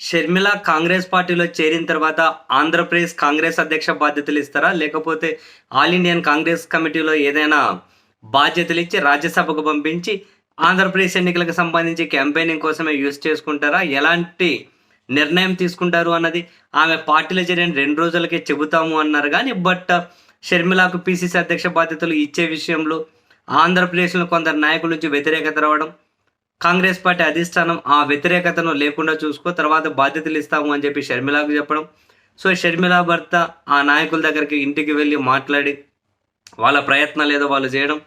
షర్మిల కాంగ్రెస్ పార్టీలో చేరిన తర్వాత ఆంధ్రప్రదేశ్ కాంగ్రెస్ అధ్యక్ష బాధ్యతలు ఇస్తారా? లేకపోతే ఆల్ ఇండియన్ కాంగ్రెస్ కమిటీలో ఏదైనా బాధ్యతలు ఇచ్చి రాజ్యసభకు పంపించి ఆంధ్రప్రదేశ్ ఎన్నికలకు సంబంధించి క్యాంపెయినింగ్ కోసమే యూజ్ చేసుకుంటారా? ఎలాంటి నిర్ణయం తీసుకుంటారు అన్నది ఆమె పార్టీలో చేరిన రెండు రోజులకే చెబుతాము అన్నారు కానీ బట్ షర్మిలకు పిసిసి అధ్యక్ష బాధ్యతలు ఇచ్చే విషయంలో ఆంధ్రప్రదేశ్లో కొందరు నాయకుల నుంచి వ్యతిరేకత రావడం కాంగ్రెస్ పార్టీ అధిష్టానం ఆ వ్యతిరేకతను లేకుండా చూసుకో తర్వాత బాధ్యతలు ఇస్తాము అని చెప్పి షర్మిలాకు చెప్పడం. సో షర్మిల భర్త ఆ నాయకుల దగ్గరికి ఇంటికి వెళ్ళి మాట్లాడి వాళ్ళ ప్రయత్నాలు ఏదో వాళ్ళు చేయడం.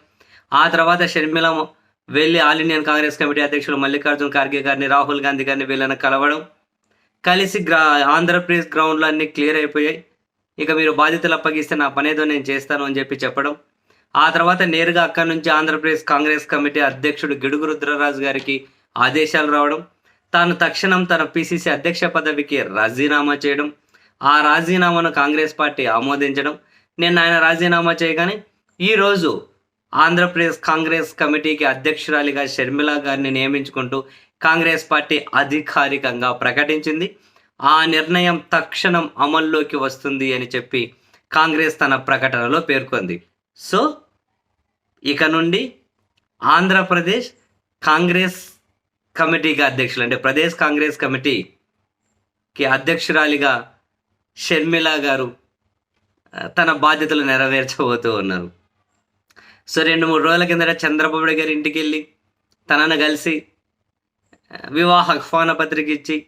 ఆ తర్వాత షర్మిల వెళ్ళి ఆల్ ఇండియన్ కాంగ్రెస్ కమిటీ అధ్యక్షులు మల్లికార్జున ఖార్గే గారిని రాహుల్ గాంధీ గారిని వీళ్ళని కలవడం. కలిసి గ్రా ఆంధ్రప్రదేశ్ గ్రౌండ్లో అన్నీ క్లియర్ అయిపోయాయి. ఇక మీరు బాధ్యతలు అప్పగిస్తే నా పనేదో నేను చేస్తాను అని చెప్పి చెప్పడం. ఆ తర్వాత నేరుగా అక్కడి నుంచి ఆంధ్రప్రదేశ్ కాంగ్రెస్ కమిటీ అధ్యక్షుడు గిడుగు రుద్రరాజు గారికి ఆదేశాలు రావడం తాను తక్షణం తన పిసిసి అధ్యక్ష పదవికి రాజీనామా చేయడం ఆ రాజీనామాను కాంగ్రెస్ పార్టీ ఆమోదించడం. నేను ఆయన రాజీనామా చేయగానే ఈరోజు ఆంధ్రప్రదేశ్ కాంగ్రెస్ కమిటీకి అధ్యక్షురాలిగా షర్మిల గారిని నియమించుకుంటూ కాంగ్రెస్ పార్టీ అధికారికంగా ప్రకటించింది. ఆ నిర్ణయం తక్షణం అమల్లోకి వస్తుంది అని చెప్పి కాంగ్రెస్ తన ప్రకటనలో పేర్కొంది. సో ఇక నుండి ఆంధ్రప్రదేశ్ కాంగ్రెస్ కమిటీకి అధ్యక్షులు అంటే ప్రదేశ్ కాంగ్రెస్ కమిటీకి అధ్యక్షురాలిగా షర్మిల గారు తన బాధ్యతలు నెరవేర్చబోతూ ఉన్నారు. సో రెండు మూడు రోజుల కిందట చంద్రబాబు గారి ఇంటికి వెళ్ళి తనను కలిసి వివాహ ఆహ్వాన పత్రిక ఇచ్చి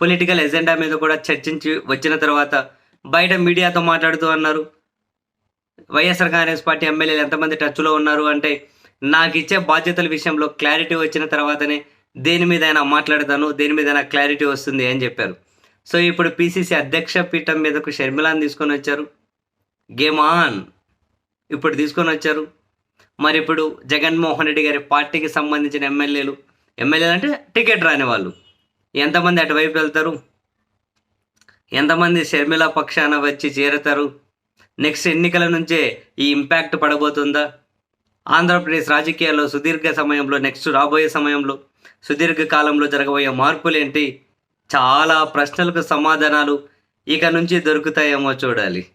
పొలిటికల్ ఎజెండా మీద కూడా చర్చించి వచ్చిన తర్వాత బయట మీడియాతో మాట్లాడుతూ అన్నారు. వైఎస్ఆర్ కాంగ్రెస్ పార్టీ ఎమ్మెల్యేలు ఎంతమంది టచ్లో ఉన్నారు అంటే నాకు ఇచ్చే బాధ్యతల విషయంలో క్లారిటీ వచ్చిన తర్వాతనే దేని మీద అయినా మాట్లాడతాను దేని మీద అయినా క్లారిటీ వస్తుంది అని చెప్పారు. సో ఇప్పుడు పిసిసి అధ్యక్ష పీఠం మీదకు షర్మిలాని తీసుకొని వచ్చారు. గేమ్ ఆన్ ఇప్పుడు తీసుకొని వచ్చారు. మరి ఇప్పుడు జగన్మోహన్ రెడ్డి గారి పార్టీకి సంబంధించిన ఎమ్మెల్యేలు ఎమ్మెల్యేలు అంటే టికెట్ రాని వాళ్ళు. ఎంతమంది అటువైపు వెళ్తారు? ఎంతమంది షర్మిల పక్షాన వచ్చి చేరతారు? నెక్స్ట్ ఎన్నికల నుంచే ఈ ఇంపాక్ట్ పడబోతుందా? ఆంధ్రప్రదేశ్ రాజకీయాల్లో సుదీర్ఘ సమయంలో నెక్స్ట్ రాబోయే సమయంలో సుదీర్ఘ కాలంలో జరగబోయే మార్పులేంటి? చాలా ప్రశ్నలకు సమాధానాలు ఇక నుంచి దొరుకుతాయేమో చూడాలి.